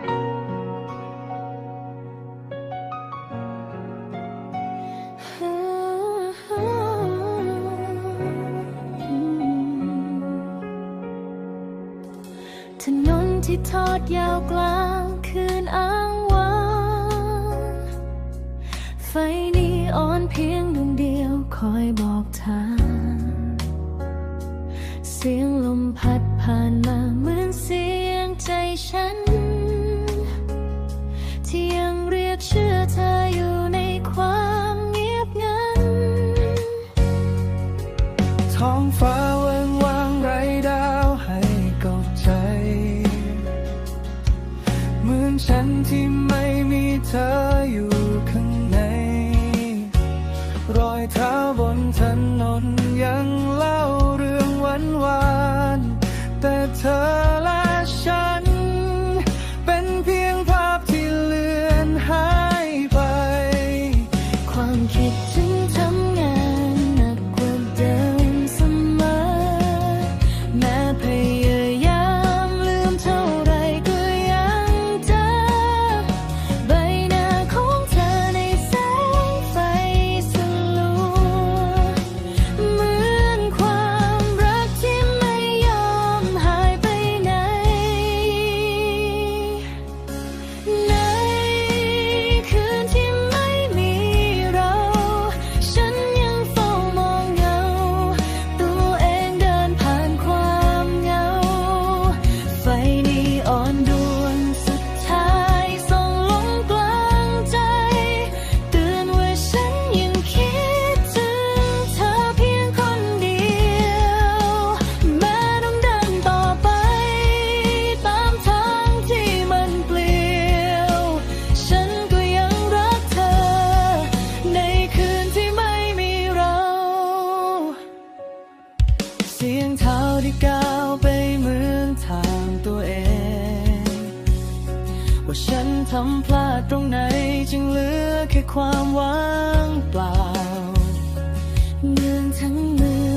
ถนนที่ทอดยาวกลางคืนอ้างว้างไฟนีออนเพียงดวงเดียวคอยบอกทาง เสียงลมพัดผ่านมา 发问 ว่าฉันทำพลาดตรงไหนจึงเหลือแค่ความว่างเปล่าเมืองทั้งเมือง